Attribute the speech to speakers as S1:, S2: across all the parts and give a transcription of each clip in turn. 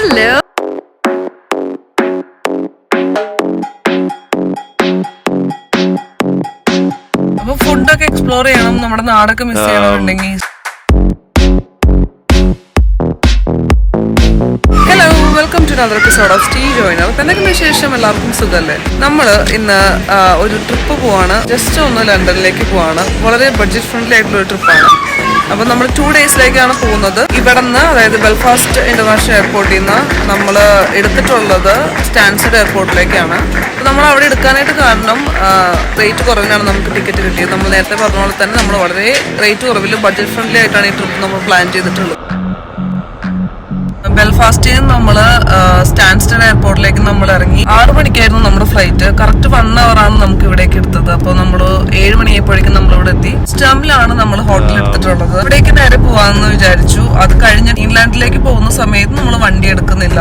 S1: Hello
S2: അപ്പൊ ഫുഡൊക്കെ explore ചെയ്യണം. നമ്മുടെ നാടൊക്കെ മിസ് ചെയ്യണമെന്നുണ്ടെങ്കിൽ അനദർ എപ്പിസോഡ് ഓഫ് സ്റ്റീ ജോയിനർ. എന്തെങ്കിലും വിശേഷം? എല്ലാവർക്കും സുഖമല്ലേ നമ്മൾ ഇന്ന് ഒരു ട്രിപ്പ് പോവാണ്. ജസ്റ്റ് ഒന്ന് ലണ്ടനിലേക്ക് പോവാണ്. വളരെ ബഡ്ജറ്റ് ഫ്രണ്ട്ലി ആയിട്ടുള്ള ഒരു ട്രിപ്പാണ് അപ്പോൾ നമ്മൾ ടു ഡേയ്സിലേക്കാണ് പോകുന്നത്. ഇവിടെ നിന്ന് അതായത് ബെൽഫാസ്റ്റ് ഇന്റർനാഷണൽ എയർപോർട്ടിൽ നിന്ന് നമ്മൾ എടുത്തിട്ടുള്ളത് സ്റ്റാൻസഡ് എയർപോർട്ടിലേക്കാണ് അപ്പോൾ നമ്മൾ അവിടെ എടുക്കാനായിട്ട് കാരണം റേറ്റ് കുറവിനാണ് നമുക്ക് ടിക്കറ്റ് കിട്ടിയത്. നമ്മൾ നേരത്തെ പറഞ്ഞ പോലെ തന്നെ നമ്മൾ വളരെ റേറ്റ് കുറവിൽ ബഡ്ജറ്റ് ഫ്രണ്ട്ലി ആയിട്ടാണ് ഈ ട്രിപ്പ് നമ്മൾ പ്ലാൻ ചെയ്തിട്ടുള്ളത്. ബെൽഫാസ്റ്റിൽ നിന്ന് നമ്മൾ സ്റ്റാൻസ്റ്റൺ എയർപോർട്ടിലേക്ക് നമ്മൾ ഇറങ്ങി. ആറു മണിക്കായിരുന്നു നമ്മുടെ ഫ്ലൈറ്റ് കറക്റ്റ് വൺ അവർ ആണ് നമുക്ക് ഇവിടേക്ക് എടുത്തത്. അപ്പോൾ നമ്മൾ ഏഴ് മണിയായപ്പോഴേക്കും നമ്മൾ ഇവിടെ എത്തി സ്റ്റംബിലാണ് നമ്മൾ ഹോട്ടൽ എടുത്തിട്ടുള്ളത്. ഇവിടേക്ക് നേരെ പോവാന്ന് വിചാരിച്ചു. അത് കഴിഞ്ഞ് ഇംഗ്ലണ്ടിലേക്ക് പോകുന്ന സമയത്ത് നമ്മൾ വണ്ടി എടുക്കുന്നില്ല.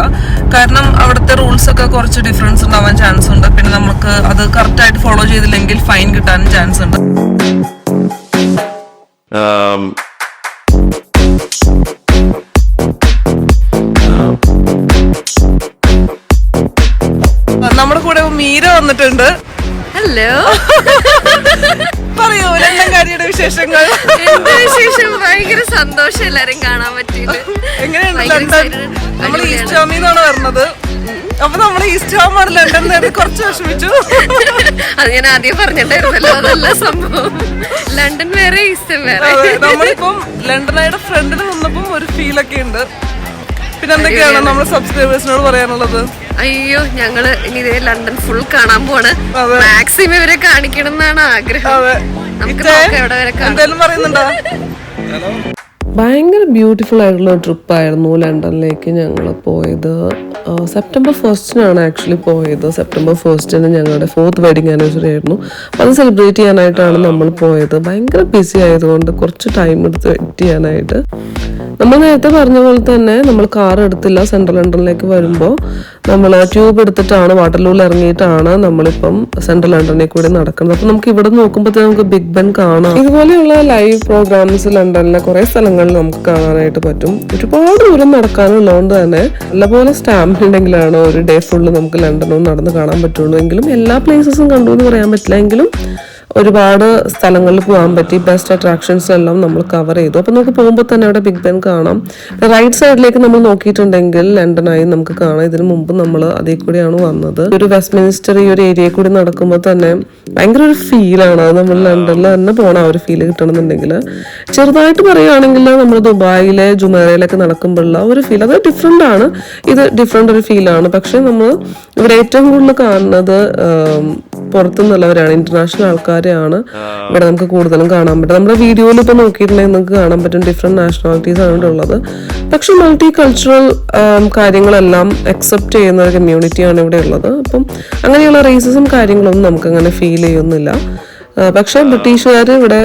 S2: കാരണം അവിടുത്തെ റൂൾസ് ഒക്കെ കുറച്ച് ഡിഫറൻസ് ഉണ്ടാവാൻ ചാൻസ് ഉണ്ട്. പിന്നെ നമുക്ക് അത് കറക്റ്റ് ആയിട്ട് ഫോളോ ചെയ്തില്ലെങ്കിൽ ഫൈൻ കിട്ടാനും ചാൻസ് ഉണ്ട്. മീര വന്നിട്ടുണ്ട്.
S1: ഹലോ
S2: പറയൂ ലണ്ടൻകാരിയുടെ വിശേഷങ്ങൾ.
S1: എന്ത് വിശേഷം? ഭയങ്കര സന്തോഷം എല്ലാരും കാണാൻ പറ്റിയില്ല
S2: എങ്ങനെയുണ്ട് ലണ്ടൻ? നമ്മൾ ഈസ്റ്റ് ഹാമിൽ നിന്നാണ് വരുന്നത്. അപ്പൊ നമ്മൾ ഈസ്റ്റ് ഹാമാണ് ലണ്ടൻ നേടി കുറച്ച് വിഷമിച്ചു.
S1: അത് ഞാൻ ആദ്യം പറഞ്ഞിട്ടുണ്ടായിരുന്നല്ലോ. അതല്ല സംഭവം. ലണ്ടൻ വേറെ ഈസ്റ്റ് വേറെ.
S2: നമ്മളിപ്പം ലണ്ടനായുടെ ഫ്രണ്ടിൽ നിന്നപ്പം ഒരു ഫീൽ ഒക്കെ ഉണ്ട്. പിന്നെ എന്തൊക്കെയാണ് നമ്മുടെ സബ്സ്ക്രൈബേഴ്സിനോട് പറയാനുള്ളത്?
S1: അയ്യോ ഞങ്ങൾ ഇനി ഇതേ ലണ്ടൻ ഫുൾ കാണാൻ പോണ്. മാക്സിമം ഇവരെ കാണിക്കണം എന്നാണ് ആഗ്രഹം. നമുക്ക് എവിടെ വരെ
S2: എന്തായാലും പറയുന്നുണ്ടോ?
S3: ഭയങ്കര ബ്യൂട്ടിഫുൾ ആയിട്ടുള്ള ട്രിപ്പായിരുന്നു ലണ്ടനിലേക്ക് ഞങ്ങൾ പോയത്. സെപ്റ്റംബർ ഫസ്റ്റിനാണ് ആക്ച്വലി പോയത്. സെപ്റ്റംബർ ഫസ്റ്റിന് ഞങ്ങളുടെ ഫോർത്ത് വെഡിങ് ആനിവേഴ്സറി ആയിരുന്നു. അപ്പോൾ അത് സെലിബ്രേറ്റ് ചെയ്യാനായിട്ടാണ് നമ്മൾ പോയത്. ഭയങ്കര ബിസി ആയതുകൊണ്ട് കുറച്ച് ടൈം എടുത്ത് വെയിറ്റ് ചെയ്യാനായിട്ട്. നമ്മൾ നേരത്തെ പറഞ്ഞ പോലെ തന്നെ നമ്മൾ കാർ എടുത്തില്ല സെൻട്രൽ ലണ്ടനിലേക്ക് വരുമ്പോൾ നമ്മൾ ട്യൂബ് എടുത്തിട്ടാണ് വാട്ടർലൂവിൽ ഇറങ്ങിയിട്ടാണ് നമ്മളിപ്പം സെൻട്രൽ ലണ്ടനിൽ കൂടി നടക്കുന്നത്. അപ്പം നമുക്ക് ഇവിടെ നോക്കുമ്പോഴത്തേക്ക് നമുക്ക് ബിഗ് ബെൻ കാണാം. ഇതുപോലെയുള്ള ലൈവ് പ്രോഗ്രാംസ് ലണ്ടനിലെ കുറേ സ്ഥലങ്ങളിൽ നമുക്ക് കാണാനായിട്ട് പറ്റും. ഒരുപാട് ദൂരം നടക്കാനുള്ളതുകൊണ്ട് തന്നെ നല്ലപോലെ സ്റ്റാമ്പ് ഉണ്ടെങ്കിലാണ് ഒരു ഡേ ഫുള്ള് നമുക്ക് ലണ്ടനും നടന്ന് കാണാൻ പറ്റുള്ളൂ എങ്കിലും എല്ലാ പ്ലേസസും കണ്ടു എന്ന് പറയാൻ പറ്റില്ല എങ്കിലും ഒരുപാട് സ്ഥലങ്ങളിൽ പോകാൻ പറ്റി. ബെസ്റ്റ് അട്രാക്ഷൻസ് എല്ലാം നമ്മൾ കവർ ചെയ്തു. അപ്പോൾ നമുക്ക് പോകുമ്പോൾ തന്നെ അവിടെ ബിഗ് ബെൻ കാണാം. റൈറ്റ് സൈഡിലേക്ക് നമ്മൾ നോക്കിയിട്ടുണ്ടെങ്കിൽ ലണ്ടനായി നമുക്ക് കാണാം. ഇതിനു മുമ്പ് നമ്മൾ അതേ കൂടിയാണ് വന്നത്. ഒരു വെസ്റ്റ് മിനിസ്റ്റർ ഈ ഒരു ഏരിയ കൂടി നടക്കുമ്പോൾ തന്നെ ഭയങ്കര ഒരു ഫീലാണ് അത് നമ്മൾ ലണ്ടനിൽ തന്നെ പോകണം ആ ഒരു ഫീൽ കിട്ടണമെന്നുണ്ടെങ്കിൽ. ചെറുതായിട്ട് പറയുകയാണെങ്കിൽ നമ്മൾ ദുബായിലെ ജുമേറയിലൊക്കെ നടക്കുമ്പോഴുള്ള ഒരു ഫീൽ അത് ഡിഫറെന്റ് ആണ്. ഇത് ഡിഫറെന്റ് ഒരു ഫീലാണ് പക്ഷേ നമ്മൾ ഇവിടെ ഏറ്റവും കൂടുതൽ കാണുന്നത് പുറത്തുനിന്നുള്ളവരാണ്. ഇന്റർനാഷണൽ ആൾക്കാരെയാണ്. ഇവിടെ നമുക്ക് കൂടുതലും കാണാൻ പറ്റും നമ്മുടെ വീഡിയോയിൽ ഇപ്പോൾ നോക്കിയിട്ടുണ്ടെങ്കിൽ നിങ്ങൾക്ക് കാണാൻ പറ്റും ഡിഫറെന്റ് നാഷണാലിറ്റീസ് ആണ് ഇവിടെ ഉള്ളത്. പക്ഷെ മൾട്ടി കൾച്ചറൽ കാര്യങ്ങളെല്ലാം അക്സെപ്റ്റ് ചെയ്യുന്ന ഒരു കമ്മ്യൂണിറ്റിയാണ് ഇവിടെ ഉള്ളത്. അപ്പം അങ്ങനെയുള്ള റേസസും കാര്യങ്ങളൊന്നും നമുക്ക് അങ്ങനെ ഫീൽ ചെയ്യുന്നില്ല. പക്ഷേ ബ്രിട്ടീഷുകാർ ഇവിടെ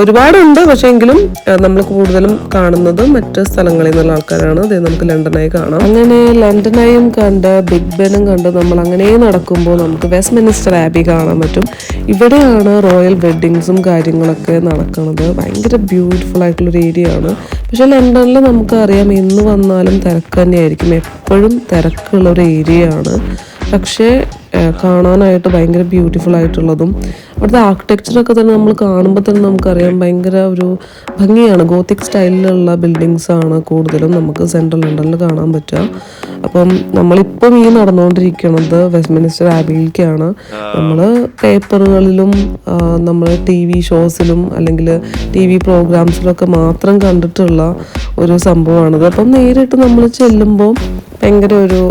S3: ഒരുപാടുണ്ട്. പക്ഷേ എങ്കിലും നമ്മൾ കൂടുതലും കാണുന്നത് മറ്റ് സ്ഥലങ്ങളിൽ നിന്നുള്ള ആൾക്കാരാണ്. അതേ നമുക്ക് ലണ്ടനായി കാണാം. അങ്ങനെ ലണ്ടനായും കണ്ട് ബിഗ് ബെനും കണ്ട് നമ്മൾ അങ്ങനെ നടക്കുമ്പോൾ നമുക്ക് വെസ്റ്റ് മിനിസ്റ്റർ ആബി കാണാൻ പറ്റും. ഇവിടെയാണ് റോയൽ വെഡ്ഡിങ്സും കാര്യങ്ങളൊക്കെ നടക്കുന്നത്. ഭയങ്കര ബ്യൂട്ടിഫുൾ ആയിട്ടുള്ള ഒരു ഏരിയ ആണ്. പക്ഷേ ലണ്ടനിൽ നമുക്കറിയാം എന്ന് വന്നാലും തിരക്ക് തന്നെയായിരിക്കും. എപ്പോഴും തിരക്കുള്ള ഒരു ഏരിയ ആണ്. പക്ഷേ കാണാനായിട്ട് ഭയങ്കര ബ്യൂട്ടിഫുൾ ആയിട്ടുള്ളതും അവിടുത്തെ ആർക്കിടെക്ചറൊക്കെ തന്നെ നമ്മൾ കാണുമ്പോൾ തന്നെ നമുക്കറിയാം ഭയങ്കര ഒരു ഭംഗിയാണ്. ഗോത്തിക് സ്റ്റൈലിലുള്ള ബിൽഡിങ്സ് ആണ് കൂടുതലും നമുക്ക് സെൻട്രൽ ലണ്ടനിൽ കാണാൻ പറ്റുക. അപ്പം നമ്മളിപ്പം ഈ നടന്നുകൊണ്ടിരിക്കുന്നത് വെസ്റ്റ് മിനിസ്റ്റർ ആബിയിലേക്കാണ് നമ്മൾ പേപ്പറുകളിലും നമ്മൾ ടി വി ഷോസിലും അല്ലെങ്കിൽ ടി വി പ്രോഗ്രാംസിലൊക്കെ മാത്രം കണ്ടിട്ടുള്ള ഒരു സംഭവമാണിത് അപ്പം നേരിട്ട് നമ്മൾ ചെല്ലുമ്പോൾ ഭയങ്കര ഒരു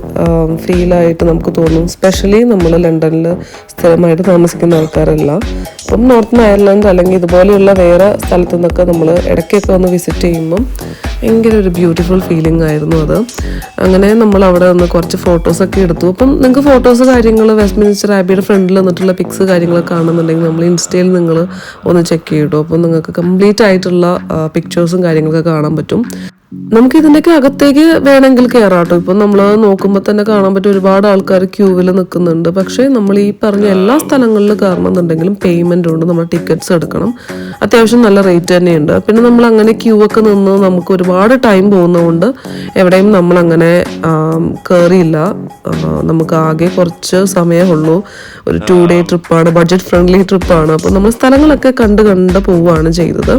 S3: ഫീലായിട്ട് നമുക്ക് തോന്നും. സ്പെഷ്യലി നമ്മൾ ലണ്ടനിൽ സ്ഥിരമായിട്ട് താമസിക്കുന്ന ആൾക്കാരല്ല. അപ്പം നോർത്ത് അയർലൻഡ് അല്ലെങ്കിൽ ഇതുപോലെയുള്ള വേറെ സ്ഥലത്തു നിന്നൊക്കെ നമ്മൾ ഇടയ്ക്കൊക്കെ ഒന്ന് വിസിറ്റ് ചെയ്യുമ്പം ഭയങ്കര ഒരു ബ്യൂട്ടിഫുൾ ഫീലിംഗ് ആയിരുന്നു അത്. അങ്ങനെ നമ്മൾ അവിടെ നിന്ന് കുറച്ച് ഫോട്ടോസൊക്കെ എടുത്തു. അപ്പം നിങ്ങൾക്ക് ഫോട്ടോസ് കാര്യങ്ങൾ വെസ്റ്റ് മിനിസ്റ്റർ ആബിയുടെ ഫ്രണ്ടിൽ നിന്നിട്ടുള്ള പിക്സ് കാര്യങ്ങളൊക്കെ കാണുന്നുണ്ടെങ്കിൽ നമ്മൾ ഇൻസ്റ്റയിൽ നിങ്ങൾ ഒന്ന് ചെക്ക് ചെയ്തു അപ്പോൾ നിങ്ങൾക്ക് കംപ്ലീറ്റ് ആയിട്ടുള്ള പിക്ചേഴ്സും കാര്യങ്ങളൊക്കെ കാണാൻ പറ്റും. നമുക്ക് ഇതിന്റെയൊക്കെ അകത്തേക്ക് വേണമെങ്കിൽ കയറാട്ടോ ഇപ്പം നമ്മൾ നോക്കുമ്പോൾ തന്നെ കാണാൻ പറ്റും ഒരുപാട് ആൾക്കാർ ക്യൂവിൽ നിൽക്കുന്നുണ്ട് പക്ഷേ നമ്മൾ ഈ പറഞ്ഞ എല്ലാ സ്ഥലങ്ങളിലും കയറണമെന്നുണ്ടെങ്കിലും പേയ്മെന്റ് ഉണ്ട്. നമ്മൾ ടിക്കറ്റ്സ് എടുക്കണം. അത്യാവശ്യം നല്ല റേറ്റ് തന്നെയുണ്ട്. പിന്നെ നമ്മൾ അങ്ങനെ ക്യൂ ഒക്കെ നിന്ന് നമുക്ക് ഒരുപാട് ടൈം പോകുന്നതുകൊണ്ട് എവിടെയും നമ്മൾ അങ്ങനെ കയറിയില്ല നമുക്ക് ആകെ കുറച്ച് സമയമുള്ളൂ ഒരു ടു ഡേ ട്രിപ്പാണ് ബഡ്ജറ്റ് ഫ്രണ്ട്ലി ട്രിപ്പാണ് അപ്പോൾ നമ്മൾ സ്ഥലങ്ങളൊക്കെ കണ്ട് കണ്ട് പോവുകയാണ് ചെയ്തത്.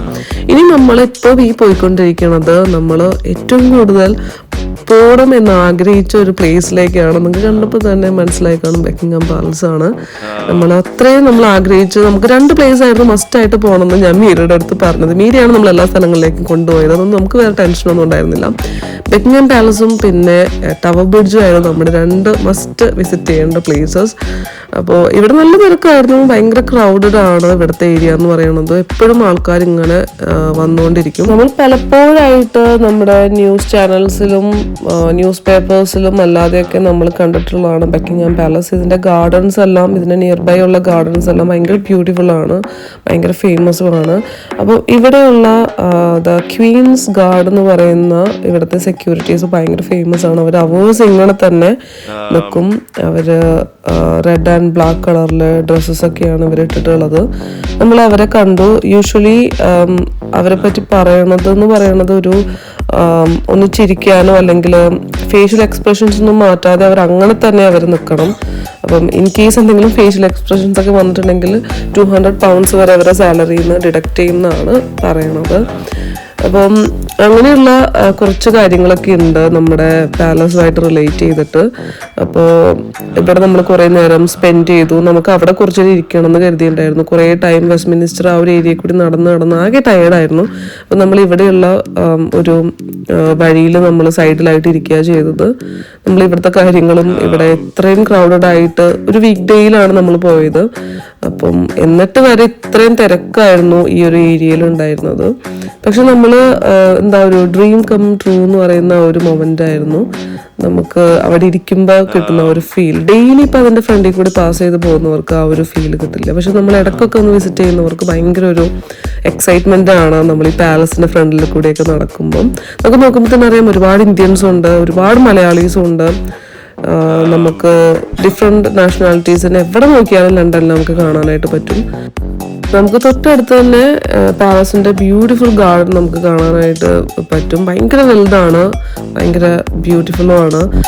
S3: ഇനി നമ്മളിപ്പോൾ ഈ പോയിക്കൊണ്ടിരിക്കുന്നത് നമ്മൾ ഏറ്റവും കൂടുതൽ പോകണം എന്ന് ആഗ്രഹിച്ച ഒരു പ്ലേസിലേക്കാണ് നമുക്ക് കണ്ടപ്പോൾ തന്നെ മനസ്സിലായി കാണും ബെക്കിംഗം പാലസ് ആണ്. നമ്മൾ അത്രയും നമ്മൾ ആഗ്രഹിച്ചു. നമുക്ക് രണ്ട് പ്ലേസ് ആയിരുന്നു മസ്റ്റ് ആയിട്ട് പോകണമെന്ന് ഞാൻ മീരയുടെ അടുത്ത് പറഞ്ഞത്. മീരയാണ് നമ്മൾ എല്ലാ സ്ഥലങ്ങളിലേക്കും കൊണ്ടുപോയത്. അതൊന്നും നമുക്ക് വേറെ ടെൻഷനൊന്നും ഉണ്ടായിരുന്നില്ല. ബെക്കിംഗം പാലസും പിന്നെ ടവർ ബ്രിഡ്ജും ആയിരുന്നു നമ്മുടെ രണ്ട് മസ്റ്റ് വിസിറ്റ് ചെയ്യേണ്ട പ്ലേസസ് അപ്പോൾ ഇവിടെ നല്ല തിരക്കായിരുന്നു. ഭയങ്കര ക്രൗഡഡ് ആണ് ഇവിടുത്തെ ഏരിയ എന്ന് പറയുന്നത്. എപ്പോഴും ആൾക്കാർ ഇങ്ങനെ വന്നുകൊണ്ടിരിക്കും. നമ്മൾ പലപ്പോഴായിട്ട് നമ്മുടെ ന്യൂസ് ചാനൽസിലും ന്യൂസ് പേപ്പേഴ്സിലും അല്ലാതെയൊക്കെ നമ്മൾ കണ്ടിട്ടുള്ളതാണ്. ബക്കിംഗ്ഹാം പാലസ് ഇതിന്റെ ഗാർഡൻസ് എല്ലാം ഇതിന്റെ നിയർ ബൈ ഉള്ള ഗാർഡൻസ് എല്ലാം ഭയങ്കര ബ്യൂട്ടിഫുൾ ആണ്. ഭയങ്കര ഫേമസും ആണ്. അപ്പോൾ ഇവിടെയുള്ള ദ ക്വീൻസ് ഗാർഡ് എന്ന് പറയുന്ന ഇവിടുത്തെ സെക്യൂരിറ്റീസ് ഭയങ്കര ഫേമസ് ആണ്. അവർ അവേഴ്സ് ഇങ്ങനെ തന്നെ നിൽക്കും അവർ റെഡ് ആൻഡ് ബ്ലാക്ക് കളറിലെ ഡ്രസ്സസ് ഒക്കെയാണ് ഇവർ ഇട്ടിട്ടുള്ളത്. നമ്മൾ അവരെ കണ്ടു. യൂഷ്വലി അവരെ പറ്റി പറയണത് എന്ന് പറയണത് ഒരു ഒന്ന് ചിരിക്കാനോ അല്ലെങ്കിൽ ഫേഷ്യൽ എക്സ്പ്രഷൻസ് ഒന്നും മാറ്റാതെ അവർ അങ്ങനെ തന്നെ അവർ നിൽക്കണം അപ്പം ഇൻ കേസ് എന്തെങ്കിലും ഫേഷ്യൽ എക്സ്പ്രഷൻസ് ഒക്കെ വന്നിട്ടുണ്ടെങ്കിൽ ടു ഹൺഡ്രഡ് പൗണ്ട്സ് വരെ അവരുടെ സാലറിയിൽ നിന്ന് ഡിഡക്റ്റ് ചെയ്യുന്നതാണ് പറയണത്. അപ്പം അങ്ങനെയുള്ള കുറച്ച് കാര്യങ്ങളൊക്കെ ഉണ്ട് നമ്മുടെ പാലസുമായിട്ട് റിലേറ്റ് ചെയ്തിട്ട്. അപ്പോൾ ഇവിടെ നമ്മൾ കുറേ നേരം സ്പെൻഡ് ചെയ്തു. നമുക്ക് അവിടെ കുറച്ച് ഇരിക്കണം എന്ന് കരുതിയിട്ടുണ്ടായിരുന്നു. കുറേ ടൈം വെസ്റ്റ് മിനിസ്റ്റർ ആ ഒരു ഏരിയയിൽ കൂടി നടന്ന് നടന്ന് ആകെ ടയേർഡായിരുന്നു അപ്പോൾ നമ്മൾ ഇവിടെയുള്ള ഒരു വഴിയിൽ നമ്മൾ സൈഡിലായിട്ട് ഇരിക്കുക ചെയ്തത്. നമ്മൾ ഇവിടുത്തെ കാര്യങ്ങളും ഇവിടെ ഇത്രയും ക്രൗഡഡ് ആയിട്ട് ഒരു വീക്ക് ഡേയിലാണ് നമ്മൾ പോയത്. അപ്പം എന്നിട്ട് വരെ ഇത്രയും തിരക്കായിരുന്നു ഈ ഒരു ഏരിയയിൽ ഉണ്ടായിരുന്നത്. പക്ഷെ നമ്മൾ എന്താ ഒരു ഡ്രീം കം ട്രൂ എന്ന് പറയുന്ന ഒരു മൊമെന്റ് ആയിരുന്നു. നമുക്ക് അവിടെ ഇരിക്കുമ്പോൾ കിട്ടുന്ന ഒരു ഫീൽ ഡെയിലി ഇപ്പം അതിന്റെ ഫ്രണ്ടിൽ കൂടി പാസ് ചെയ്ത് പോകുന്നവർക്ക് ആ ഒരു ഫീൽ കിട്ടില്ല. പക്ഷെ നമ്മൾ ഇടക്കൊക്കെ ഒന്ന് വിസിറ്റ് ചെയ്യുന്നവർക്ക് ഭയങ്കര ഒരു എക്സൈറ്റ്മെന്റ് ആണ് നമ്മൾ ഈ പാലസിന്റെ ഫ്രണ്ടിൽ കൂടിയൊക്കെ നടക്കുമ്പം. നമുക്ക് നോക്കുമ്പോൾ തന്നെ അറിയാം ഒരുപാട് ഇന്ത്യൻസും ഉണ്ട് ഒരുപാട് മലയാളീസും ഉണ്ട്. നമുക്ക് ഡിഫറെന്റ് നാഷണാലിറ്റീസിനെ എവിടെ നോക്കിയാലും ലണ്ടനിൽ നമുക്ക് കാണാനായിട്ട് പറ്റും. നമുക്ക് തൊട്ടടുത്ത് തന്നെ പാലസിന്റെ ബ്യൂട്ടിഫുൾ ഗാർഡൻ നമുക്ക് കാണാനായിട്ട് പറ്റും. ഭയങ്കര വലുതാണ് ഭയങ്കര ബ്യൂട്ടിഫുള്ളും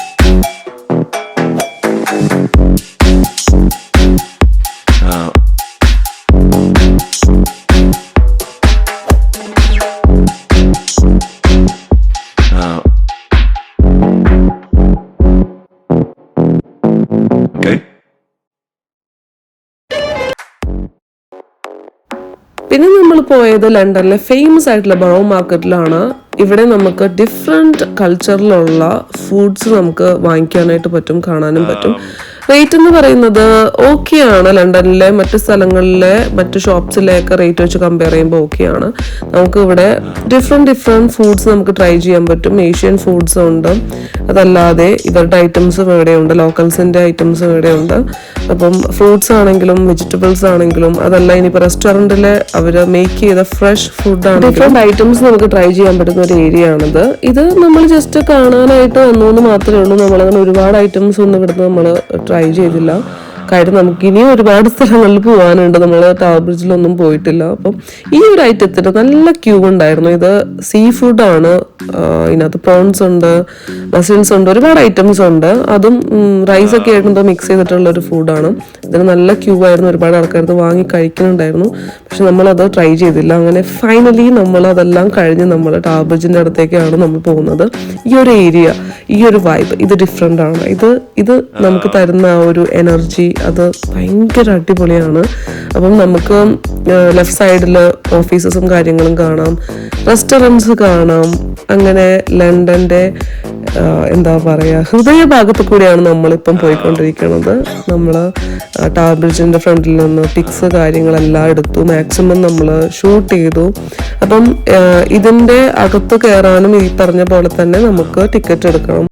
S3: പിന്നെ നമ്മൾ പോയത് ലണ്ടനിലെ ഫേമസ് ആയിട്ടുള്ള ബറോ മാർക്കറ്റിലാണ് ഇവിടെ നമുക്ക് ഡിഫറെന്റ് കൾച്ചറിലുള്ള ഫുഡ്സ് നമുക്ക് വാങ്ങിക്കാനായിട്ട് പറ്റും കാണാനും പറ്റും. റേറ്റ് എന്ന് പറയുന്നത് ആണ്. ലണ്ടനിലെ മറ്റു സ്ഥലങ്ങളിലെ മറ്റു ഷോപ്സിലെയൊക്കെ റേറ്റ് വെച്ച് കമ്പയർ ചെയ്യുമ്പോൾ ആണ്. നമുക്ക് ഇവിടെ ഡിഫറെന്റ് ഡിഫറെന്റ് ഫുഡ്സ് നമുക്ക് ട്രൈ ചെയ്യാൻ പറ്റും. ഏഷ്യൻ ഫുഡ്സ് ഉണ്ട്. അതല്ലാതെ ഇവരുടെ ഐറ്റംസും ഇവിടെയുണ്ട് ലോക്കൽസിന്റെ ഐറ്റംസും ഇവിടെയുണ്ട് അപ്പം ഫ്രൂട്ട്സ് ആണെങ്കിലും വെജിറ്റബിൾസ് ആണെങ്കിലും അതല്ല ഇനിയിപ്പോൾ റെസ്റ്റോറന്റിൽ അവർ മേക്ക് ചെയ്ത ഫ്രഷ് ഫുഡാണ് ഡിഫറെന്റ് ഐറ്റംസ് നമുക്ക് ട്രൈ ചെയ്യാൻ പറ്റുന്ന ഒരു ഏരിയ ആണിത്. ഇത് നമ്മൾ ജസ്റ്റ് കാണാനായിട്ട് വന്നു എന്ന് മാത്രമേ ഉള്ളൂ. നമ്മളങ്ങനെ ഒരുപാട് ഐറ്റംസ് ഒന്നും ഇവിടുന്ന് നമ്മൾ ട്രൈ ചെയ്തില്ല. കാര്യം നമുക്ക് ഇനിയും ഒരുപാട് സ്ഥലങ്ങളിൽ പോകാനുണ്ട് നമ്മൾ ടവർ ബ്രിഡ്ജിലൊന്നും പോയിട്ടില്ല. അപ്പം ഈ ഒരു ഐറ്റത്തിന് നല്ല ക്യൂ ഉണ്ടായിരുന്നു. ഇത് സീ ഫുഡാണ് ഇതിനകത്ത് പ്രോൺസ് ഉണ്ട് മസിൽസ് ഉണ്ട് ഒരുപാട് ഐറ്റംസ് ഉണ്ട്. അതും റൈസ് ഒക്കെ ആയിട്ട് എന്തോ മിക്സ് ചെയ്തിട്ടുള്ള ഒരു ഫുഡാണ് ഇതിന് നല്ല ക്യൂ ആയിരുന്നു. ഒരുപാട് ആൾക്കാർ ഇത് വാങ്ങി കഴിക്കുന്നുണ്ടായിരുന്നു. പക്ഷെ നമ്മളത് ട്രൈ ചെയ്തില്ല. അങ്ങനെ ഫൈനലി നമ്മൾ അതെല്ലാം കഴിഞ്ഞ് നമ്മൾ ടവർ ബ്രിഡ്ജിന്റെ അടുത്തേക്കാണ് നമ്മൾ പോകുന്നത്. ഈ ഒരു ഏരിയ ഈ ഒരു വൈബ് ഇത് ഡിഫറെന്റ് ആണ്. ഇത് ഇത് നമുക്ക് തരുന്ന ആ ഒരു എനർജി അത് ഭയങ്കര അടിപൊളിയാണ്. അപ്പം നമുക്ക് ലെഫ്റ്റ് സൈഡിൽ ഓഫീസസും കാര്യങ്ങളും കാണാം. റെസ്റ്റോറന്റ്സ് കാണാം. അങ്ങനെ ലണ്ടന്റെ എന്താ പറയുക ഹൃദയഭാഗത്ത് കൂടിയാണ് നമ്മളിപ്പം പോയിക്കൊണ്ടിരിക്കുന്നത് നമ്മൾ ബ്രിഡ്ജിന്റെ ഫ്രണ്ടിൽ നിന്ന് പിക്സ് കാര്യങ്ങളെല്ലാം എടുത്തു. മാക്സിമം നമ്മൾ ഷൂട്ട് ചെയ്തു. അപ്പം ഇതിന്റെ അകത്ത് കയറാനും ഈ പറഞ്ഞ പോലെ തന്നെ നമുക്ക് ടിക്കറ്റ് എടുക്കണം.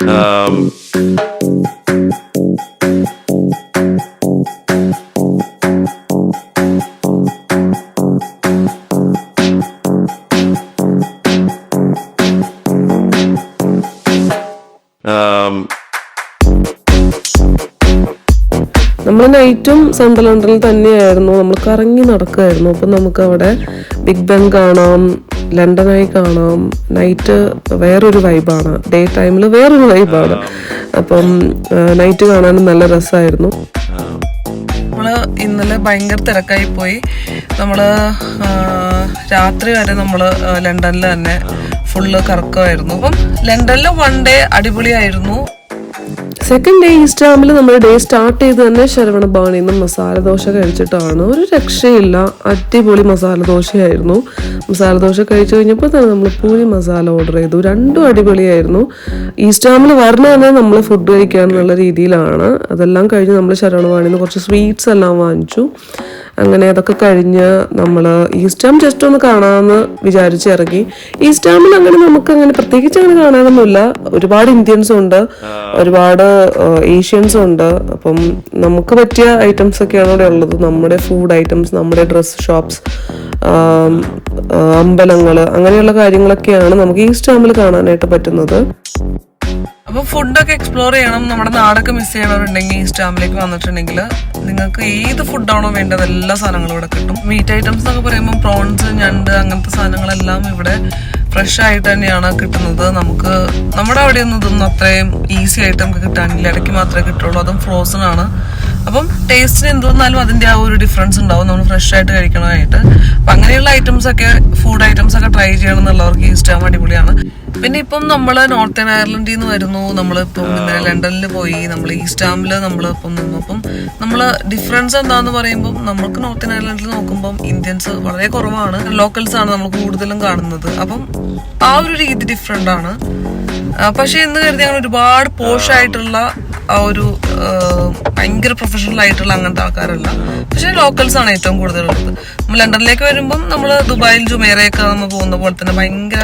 S4: Um,
S3: നമ്മൾ നൈറ്റും സണ്ടർലൻഡിൽ തന്നെയായിരുന്നു. നമ്മൾ കറങ്ങി നടക്കുമായിരുന്നു അപ്പം നമുക്ക് അവിടെ ബിഗ് ബെൻ കാണാം. ലണ്ടനായി കാണാം. നൈറ്റ് വേറൊരു വൈബാണ് ഡേ ടൈമിൽ വേറൊരു വൈബാണ് അപ്പം നൈറ്റ് കാണാനും നല്ല രസമായിരുന്നു
S2: നമ്മൾ ഇന്നലെ ഭയങ്കര തിരക്കായി പോയി. നമ്മൾ രാത്രി വരെ നമ്മൾ ലണ്ടനിൽ തന്നെ ഫുള്ള് കറക്കമായിരുന്നു. അപ്പം ലണ്ടനിൽ വൺ ഡേ അടിപൊളിയായിരുന്നു.
S3: സെക്കൻഡ് ഡേ ഇൻസ്റ്റാമിൽ നമ്മൾ ഡേ സ്റ്റാർട്ട് ചെയ്ത് തന്നെ ശരവണ ഭവനിൽ നിന്ന് മസാല ദോശ കഴിച്ചിട്ടാണ്. ഒരു രക്ഷയില്ല. അടിപൊളി മസാല ദോശയായിരുന്നു. മസാല ദോശ കഴിച്ചു കഴിഞ്ഞപ്പോൾ തന്നെ നമ്മൾ പൂരി മസാല ഓർഡർ ചെയ്തു. രണ്ടും അടിപൊളിയായിരുന്നു. ഈസ്റ്റാമിൽ വരണ തന്നെ നമ്മൾ ഫുഡ് കഴിക്കാനുള്ള രീതിയിലാണ്. അതെല്ലാം കഴിഞ്ഞ് നമ്മൾ ശരവണ ഭവനിൽ നിന്ന് കുറച്ച് സ്വീറ്റ്സ് എല്ലാം വാങ്ങിച്ചു. അങ്ങനെ അതൊക്കെ കഴിഞ്ഞ് നമ്മൾ ഈ സ്റ്റാമ്പ് ജസ്റ്റ് ഒന്ന് കാണാമെന്ന് വിചാരിച്ച് ഇറങ്ങി. ഈസ്റ്റാമിൽ അങ്ങനെ നമുക്ക് അങ്ങനെ പ്രത്യേകിച്ച് അങ്ങനെ കാണാനൊന്നുമില്ല. ഒരുപാട് ഇന്ത്യൻസും ഉണ്ട്. ഒരുപാട് ഏഷ്യൻസും ഉണ്ട്. അപ്പം നമുക്ക് പറ്റിയ ഐറ്റംസ് ഒക്കെയാണ് ഇവിടെ ഉള്ളത്. നമ്മുടെ ഫുഡ് ഐറ്റംസ് നമ്മുടെ ഡ്രസ് ഷോപ്സ് അമ്പലങ്ങൾ അങ്ങനെയുള്ള കാര്യങ്ങളൊക്കെയാണ് നമുക്ക് ഈ സ്റ്റാമ്പിൽ കാണാനായിട്ട് പറ്റുന്നത്.
S2: അപ്പൊ ഫുഡൊക്കെ എക്സ്പ്ലോർ ചെയ്യണം. നമ്മുടെ നാടൊക്കെ മിസ് ചെയ്യണവരുണ്ടെങ്കിൽ ഈ സ്റ്റാമ്പിലേക്ക് വന്നിട്ടുണ്ടെങ്കിൽ നിങ്ങൾക്ക് ഏത് ഫുഡാണോ വേണ്ടത് എല്ലാ സാധനങ്ങളും ഇവിടെ കിട്ടും. മീറ്റ് ഐറ്റംസ് എന്നൊക്കെ പറയുമ്പോൾ പ്രോൺസ് ഞണ്ട് അങ്ങനത്തെ സാധനങ്ങളെല്ലാം ഇവിടെ ഫ്രഷ് ആയിട്ട് തന്നെയാണ് കിട്ടുന്നത്. നമുക്ക് നമ്മുടെ അവിടെ ഒന്നും ഇതൊന്നും അത്രയും ഈസി ആയിട്ട് നമുക്ക് കിട്ടാനില്ല. ഇടയ്ക്ക് മാത്രമേ കിട്ടുള്ളൂ. അതും ഫ്രോസൺ ആണ്. അപ്പം ടേസ്റ്റിന് എന്ത് വന്നാലും അതിന്റെ ആ ഒരു ഡിഫറൻസ് ഉണ്ടാവും. നമ്മൾ ഫ്രഷ് ആയിട്ട് കഴിക്കണമായിട്ട്. അപ്പൊ അങ്ങനെയുള്ള ഐറ്റംസ് ഒക്കെ ഫുഡ് ഐറ്റംസ് ഒക്കെ ട്രൈ ചെയ്യണം എന്നുള്ളവർക്ക് ഈ സ്റ്റാം അടിപൊളിയാണ്. പിന്നെ ഇപ്പം നമ്മൾ നോർത്തേൺ അയർലൻഡിൽ നിന്ന് വരുന്നു. നമ്മളിപ്പം ഇന്നലെ ലണ്ടനിൽ പോയി. നമ്മൾ ഈസ്റ്റാമിൽ നമ്മൾ ഇപ്പം നിന്നു. അപ്പം നമ്മൾ ഡിഫറൻസ് എന്താന്ന് പറയുമ്പോൾ നമുക്ക് നോർത്തേൺ അയർലൻഡിൽ നോക്കുമ്പോൾ ഇന്ത്യൻസ് വളരെ കുറവാണ്. ലോക്കൽസ് ആണ് നമ്മൾ കൂടുതലും കാണുന്നത്. അപ്പം ആ ഒരു രീതി ഡിഫറെന്റ് ആണ്. പക്ഷെ എന്ന് കരുതി അങ്ങനെ ഒരുപാട് പോഷായിട്ടുള്ള ആ ഒരു ഭയങ്കര പ്രൊഫഷണൽ ആയിട്ടുള്ള അങ്ങനത്തെ ആൾക്കാരല്ല. പക്ഷെ ലോക്കൽസ് ആണ് ഏറ്റവും കൂടുതൽ ഉള്ളത്. നമ്മൾ ലണ്ടനിലേക്ക് വരുമ്പം നമ്മൾ ദുബായിൽ ജുമേറയൊക്കെ നമ്മൾ പോകുന്ന പോലെ തന്നെ ഭയങ്കര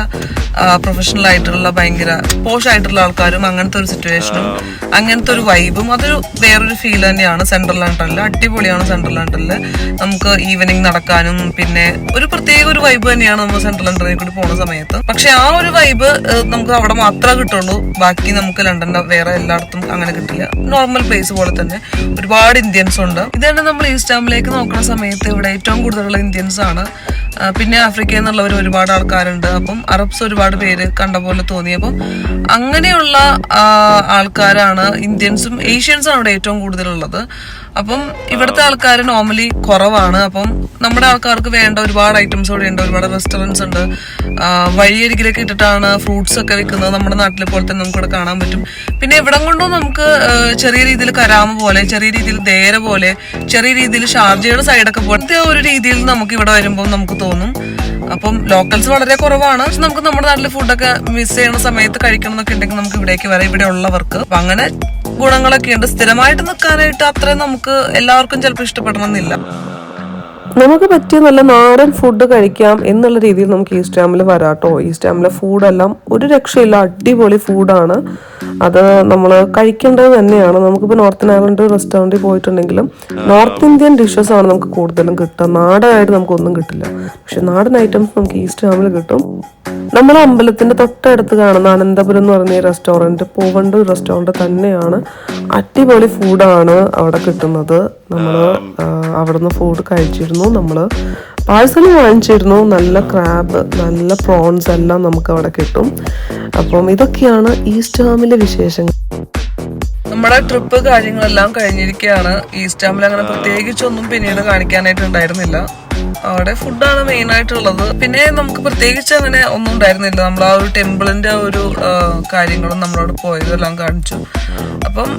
S2: പ്രൊഫഷണൽ ആയിട്ടുള്ള ഭയങ്കര പോഷ് ആയിട്ടുള്ള ആൾക്കാരും അങ്ങനത്തെ ഒരു സിറ്റുവേഷനും അങ്ങനത്തെ ഒരു വൈബും അതൊരു വേറൊരു ഫീൽ തന്നെയാണ്. സെൻട്രൽ ലണ്ടനിൽ അടിപൊളിയാണ് സെൻട്രൽ ലണ്ടനിൽ നമുക്ക് ഈവനിങ് നടക്കാനും പിന്നെ ഒരു പ്രത്യേക ഒരു വൈബ് തന്നെയാണ് നമ്മൾ സെൻട്രൽ ലണ്ടനിൽ കൂടി പോകുന്ന സമയത്ത്. പക്ഷെ ആ ഒരു വൈബ് നമുക്ക് അവിടെ മാത്രമേ കിട്ടുള്ളൂ. ബാക്കി നമുക്ക് ലണ്ടന്റെ വേറെ എല്ലായിടത്തും അങ്ങനെ കിട്ടില്ല. നോർമൽ പ്ലേസ് പോലെ തന്നെ ഒരുപാട് ഇന്ത്യൻസ് ഉണ്ട്. ഇതാണ് നമ്മൾ ഈസ്റ്റാമിലേക്ക് നോക്കുന്ന സമയത്ത് ഇവിടെ ഏറ്റവും കൂടുതലുള്ള ഇന്ത്യൻസ് ആണ്. പിന്നെ ആഫ്രിക്കയിൽ നിന്നുള്ളവർ ഒരുപാട് ആൾക്കാരുണ്ട്. അപ്പം അറബ്സ് ഒരുപാട് പേര് കണ്ട പോലെ തോന്നി. അപ്പം അങ്ങനെയുള്ള ആൾക്കാരാണ് ഇന്ത്യൻസും ഏഷ്യൻസും ആണ് ഇവിടെ ഏറ്റവും കൂടുതലുള്ളത്. അപ്പം ഇവിടുത്തെ ആൾക്കാർ നോർമലി കുറവാണ്. അപ്പം നമ്മുടെ ആൾക്കാർക്ക് വേണ്ട ഒരുപാട് ഐറ്റംസ് ഇവിടെ ഉണ്ട്. ഒരുപാട് റെസ്റ്റോറന്റ്സ് ഉണ്ട്. വഴിയരികിലൊക്കെ ഇട്ടിട്ടാണ് ഫ്രൂട്ട്സ് ഒക്കെ വിൽക്കുന്നത് നമ്മുടെ നാട്ടിലെ പോലെ തന്നെ നമുക്കിവിടെ കാണാൻ പറ്റും. പിന്നെ ഇവിടം കൊണ്ടും നമുക്ക് ചെറിയ രീതിയിൽ കരാമ പോലെ ചെറിയ രീതിയിൽ ദേര പോലെ ചെറിയ രീതിയിൽ ഷാർജയുടെ സൈഡൊക്കെ പോലത്തെ ഒരു രീതിയിൽ നമുക്ക് ഇവിടെ വരുമ്പോൾ നമുക്ക് തോന്നും. അപ്പം ലോക്കൽസ് വളരെ കുറവാണ്. പക്ഷെ നമുക്ക് നമ്മുടെ നാട്ടിലെ ഫുഡൊക്കെ മിസ് ചെയ്യുന്ന സമയത്ത് കഴിക്കണം എന്നൊക്കെ ഉണ്ടെങ്കിൽ നമുക്ക് ഇവിടേക്ക് വരാം. ഇവിടെ ഉള്ളവർക്ക് അപ്പം അങ്ങനെ ഗുണങ്ങളൊക്കെ ഉണ്ട്. സ്ഥിരമായിട്ട് നിൽക്കാനായിട്ട് അത്രയും നമുക്ക് എല്ലാവർക്കും ചിലപ്പോൾ ഇഷ്ടപ്പെടണമെന്നില്ല.
S3: നമുക്ക് പറ്റിയ നല്ല നാടൻ ഫുഡ് കഴിക്കാം എന്നുള്ള രീതിയിൽ നമുക്ക് ഈ സ്റ്റാമ്പിൽ വരാട്ടോ. ഈ സ്റ്റാമ്പിലെ ഫുഡെല്ലാം ഒരു രക്ഷയില്ല. അടിപൊളി ഫുഡാണ് അത് നമ്മൾ കഴിക്കേണ്ടത് തന്നെയാണ്. നമുക്കിപ്പോൾ നോർത്ത് അയർലൻഡ് റെസ്റ്റോറന്റിൽ പോയിട്ടുണ്ടെങ്കിലും നോർത്ത് ഇന്ത്യൻ ഡിഷസ് ആണ് നമുക്ക് കൂടുതലും കിട്ടുക. നാടനായിട്ട് നമുക്കൊന്നും കിട്ടില്ല. പക്ഷെ നാടൻ ഐറ്റംസ് നമുക്ക് ഈ സ്റ്റാമ്പിൽ കിട്ടും. നമ്മുടെ അമ്പലത്തിന്റെ തൊട്ടടുത്ത് കാണുന്ന അനന്തപുരം എന്ന് പറഞ്ഞ ഈ റെസ്റ്റോറന്റ് ഒരു റെസ്റ്റോറന്റ് തന്നെയാണ്. അടിപൊളി ഫുഡാണ് അവിടെ കിട്ടുന്നത്. നമ്മൾ അവിടുന്ന് ഫുഡ് കഴിച്ചിരുന്നു നമ്മൾ പാഴ്സൽ വാങ്ങിച്ചിരുന്നു. നല്ല ക്രാബ് നല്ല പ്രോൺസ് എല്ലാം നമുക്ക് അവിടെ കിട്ടും. അപ്പം ഇതൊക്കെയാണ് ഈസ്റ്റ് വിശേഷങ്ങൾ.
S2: നമ്മുടെ ട്രിപ്പ് കാര്യങ്ങളെല്ലാം കഴിഞ്ഞിരിക്കുകയാണ് ഈസ്റ്റാമിൽ അങ്ങനെ പ്രത്യേകിച്ചൊന്നും പിന്നീട് കാണിക്കാനായിട്ട് ഉണ്ടായിരുന്നില്ല. അവിടെ ഫുഡാണ് മെയിൻ ആയിട്ടുള്ളത്. പിന്നെ നമുക്ക് പ്രത്യേകിച്ച് അങ്ങനെ ഒന്നും ഉണ്ടായിരുന്നില്ല. നമ്മൾ ആ ഒരു ടെമ്പിളിന്റെ ഒരു കാര്യങ്ങളും നമ്മളോട് പോയതെല്ലാം കാണിച്ചു. അപ്പം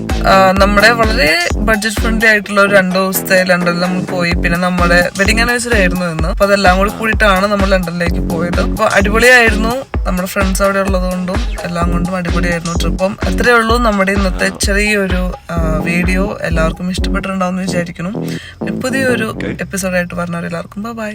S2: നമ്മുടെ വളരെ ബഡ്ജറ്റ് ഫ്രണ്ട്ലി ആയിട്ടുള്ള ഒരു രണ്ട് ദിവസത്തെ ലണ്ടനിൽ നമ്മൾ പോയി. പിന്നെ നമ്മുടെ വെഡിങ് ആനിവേഴ്സറി ആയിരുന്നു ഇന്ന്. അപ്പൊ അതെല്ലാം കൂടി കൂടിയിട്ടാണ് നമ്മൾ ലണ്ടനിലേക്ക് പോയത്. അപ്പൊ അടിപൊളിയായിരുന്നു. നമ്മുടെ ഫ്രണ്ട്സ് അവിടെ ഉള്ളത് കൊണ്ടും എല്ലാം കൊണ്ടും അടിപൊളിയായിരുന്നു ട്രിപ്പം അത്രേ ഉള്ളൂ നമ്മുടെ ഇന്നത്തെ ചെറിയൊരു വീഡിയോ എല്ലാവർക്കും ഇഷ്ടപ്പെട്ടിട്ടുണ്ടാവും എന്ന് വിചാരിക്കുന്നു. പുതിയൊരു എപ്പിസോഡായിട്ട് പറഞ്ഞവരെല്ലാവർക്കും ബൈ